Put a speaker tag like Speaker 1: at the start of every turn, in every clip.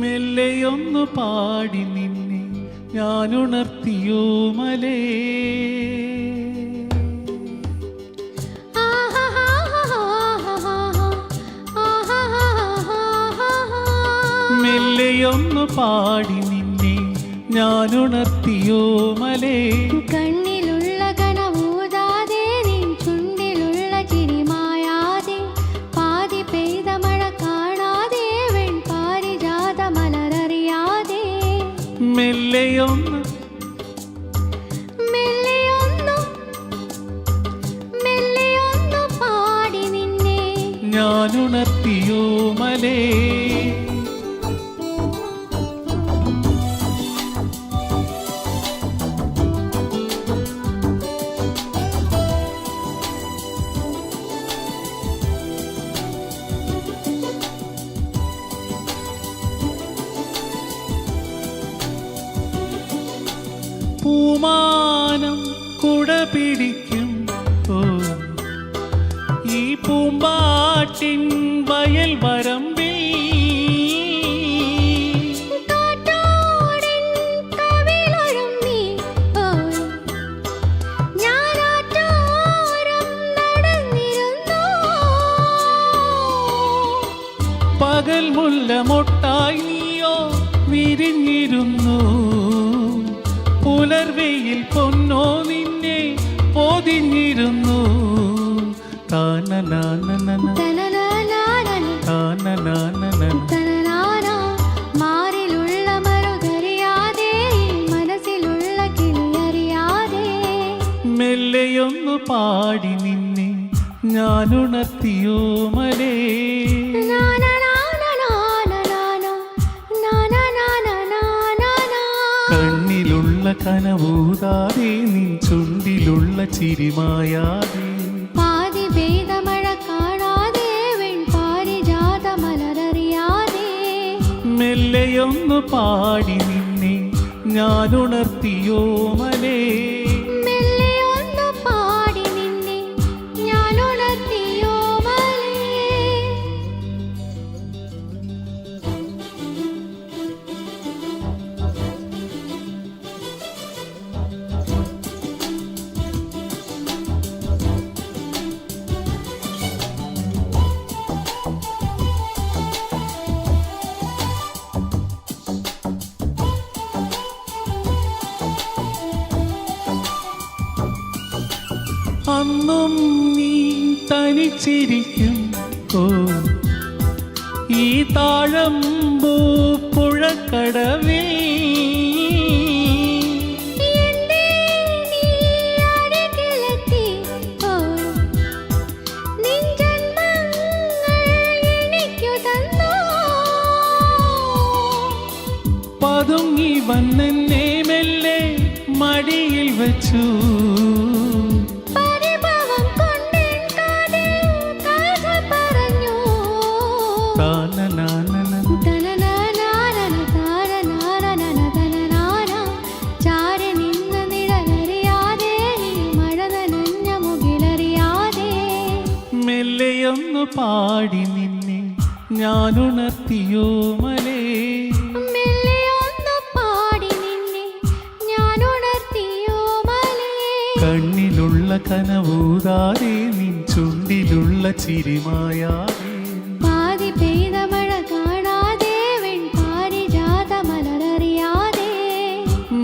Speaker 1: മെല്ലെയൊന്നു പാടി നിന്നെ ഞാനുണർത്തിയോ മലേ? മെല്ലെയൊന്നു പാടി നിന്നെ ഞാൻ ഉണർത്തിയോ മലേ.
Speaker 2: കണ്ണിലുള്ള കനവൂതാതെ നിൻ ചുണ്ടിലുള്ള ചിരിമായാതെ പാതി പെയ്ത മഴ കാണാതെ വെൺ പാരിജാത മലരറിയാതെ.
Speaker 1: മെല്ലയൊന്ന്. ഞാനുണർത്തിയോ മലേ. പൂമാനം കുട പിടിക്കും. ഈ പൂമ്പാട്ടിൻ വയൽ വരമ്പിൽ.
Speaker 2: നടന്നിരുന്നു.
Speaker 1: പകൽ മുല്ല മൊട്ടായി നീയോ വിരിഞ്ഞിരുന്നു.
Speaker 2: മനസ്സിലുള്ള
Speaker 1: പാടി നിന്നെ ഞാനുണർത്തിയോ മലേ. കണ്ണിലുള്ള കനവൂതാതെ നിൻ ചുണ്ടിലുള്ള ചിരിമായാതെ പാടി നിന്നെ ഞാനുണർത്തിയോ മലേ? അന്നും നീ തനിച്ചിരിക്കും. ഓ ഈ താഴമ്പൂ പുഴക്കടവിൽ? പതുങ്ങി വന്നെന്നെ മെല്ലെ മടിയിൽ വെച്ചു. മെല്ലെയൊന്നു പാടി നിന്നെ ഞാനുണർത്തിയോ മലേ?
Speaker 2: പാടി നിന്നെ ഞാൻ ഉണർത്തിയോ മലേ?
Speaker 1: കണ്ണിലുള്ള കനവൂതാതെ നിൻ ചുണ്ടിലുള്ള ചിരിമായാതെ.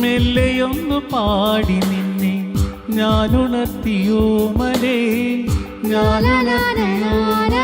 Speaker 1: മെല്ലെയൊന്നു പാടി നിന്നെ. ഞാൻ ഞാനുണർത്തിയോ മലേ. ഞാനുണർത്തിയോ